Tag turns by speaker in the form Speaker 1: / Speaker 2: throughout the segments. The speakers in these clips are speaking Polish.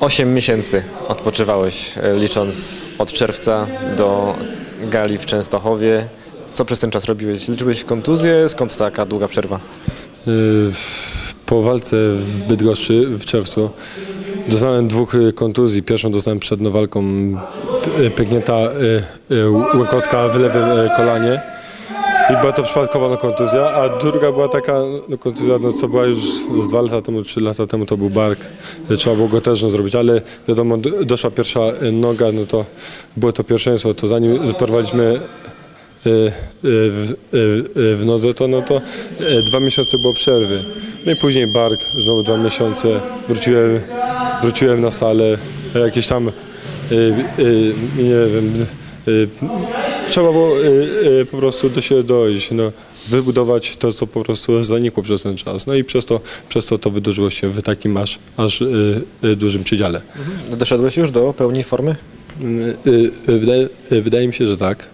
Speaker 1: 8 miesięcy odpoczywałeś, e, licząc od czerwca do gali w Częstochowie. Co przez ten czas robiłeś? Liczyłeś kontuzję? Skąd taka długa przerwa?
Speaker 2: Y, Po walce w Bydgoszczy w czerwcu doznałem dwóch y, kontuzji. Pierwszą dostałem przed no walką y, pęknięta łykotka w lewym kolanie. I była to przypadkowa no, kontuzja, a druga była taka no, kontuzja, no, co była już z dwa lata temu, trzy lata temu, to był bark. Trzeba było go też no, zrobić, ale wiadomo, doszła pierwsza y, noga, no to było to pierwszeństwo. To zanim porwaliśmy y, y, w, y, w nodze, to, no to dwa miesiące było przerwy. No i później bark, znowu dwa miesiące. Wróciłem, wróciłem na salę, jakieś tam, nie wiem, trzeba było y, y, po prostu do siebie dojść, no, wybudować to, co po prostu zanikło przez ten czas. No i przez to, przez to, to wydłużyło się w takim aż, aż y, y, dużym przedziale.
Speaker 1: Doszedłeś już do pełni formy?
Speaker 2: Y, y, Wydaje, y, wydaje mi się, że tak.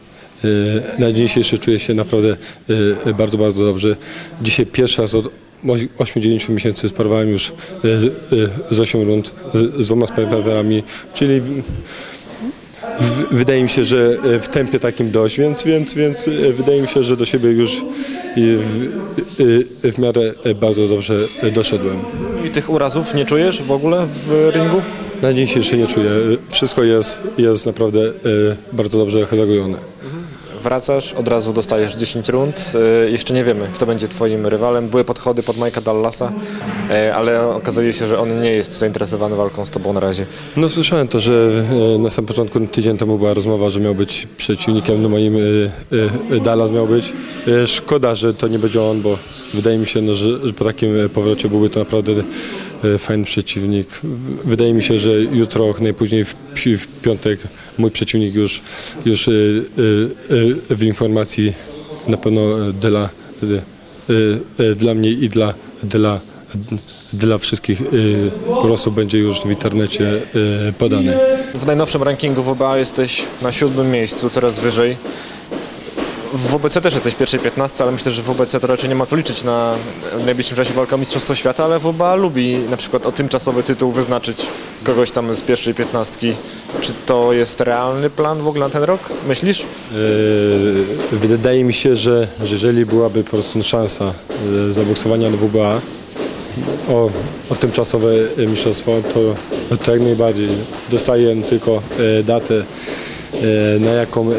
Speaker 2: Y, Na dzień dzisiejszy czuję się naprawdę y, bardzo, bardzo dobrze. Dzisiaj pierwszy raz od 8-9 miesięcy sparowałem już y, z, y, z 8 rund z, dwoma sparingpartnerami, czyli wydaje mi się, że y, w tempie takim dość, więc, więc, więc y, wydaje mi się, że do siebie już w, y, w miarę bardzo dobrze doszedłem.
Speaker 1: I tych urazów nie czujesz w ogóle w ringu?
Speaker 2: Na dzień dzisiejszy nie czuję. Wszystko jest, jest naprawdę bardzo dobrze zagojone.
Speaker 1: Wracasz, od razu dostajesz 10 rund. E, Jeszcze nie wiemy, kto będzie twoim rywalem. Były podchody pod Majka Dallasa, e, ale okazuje się, że on nie jest zainteresowany walką z tobą na razie.
Speaker 2: No słyszałem to, że e, na samym początku tydzień temu była rozmowa, że miał być przeciwnikiem, no moim Dallas miał być. Szkoda, że to nie będzie on, bo wydaje mi się, no, że, po takim powrocie byłby to naprawdę fajny przeciwnik. Wydaje mi się, że jutro, najpóźniej w, w piątek mój przeciwnik już, już e, e, e, w informacji na pewno e, dla, e, e, dla mnie i dla, dla dla wszystkich po prostu będzie już w internecie podany.
Speaker 1: W najnowszym rankingu WBA jesteś na siódmym miejscu, coraz wyżej. W WBC też jesteś w pierwszej 15, ale myślę, że w WBC to raczej nie ma co liczyć na w najbliższym czasie walkę o Mistrzostwo Świata, ale WBA lubi na przykład o tymczasowy tytuł wyznaczyć kogoś tam z pierwszej 15. Czy to jest realny plan w ogóle na ten rok, myślisz?
Speaker 2: Y, wydaje mi się, że, że jeżeli byłaby po prostu szansa y, zaboksowania na WBA o, o tymczasowe mistrzostwo, to, to jak najbardziej. Dostaję tylko y, datę, na jaką y,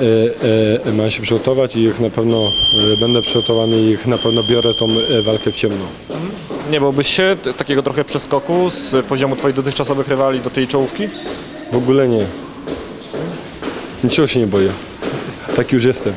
Speaker 2: y, mam się przygotować i ich na pewno będę przygotowany i ich na pewno biorę tą walkę w ciemno.
Speaker 1: Nie bałbyś się takiego trochę przeskoku z poziomu twoich dotychczasowych rywali do tej czołówki?
Speaker 2: W ogóle nie. Niczego się nie boję. Taki już jestem.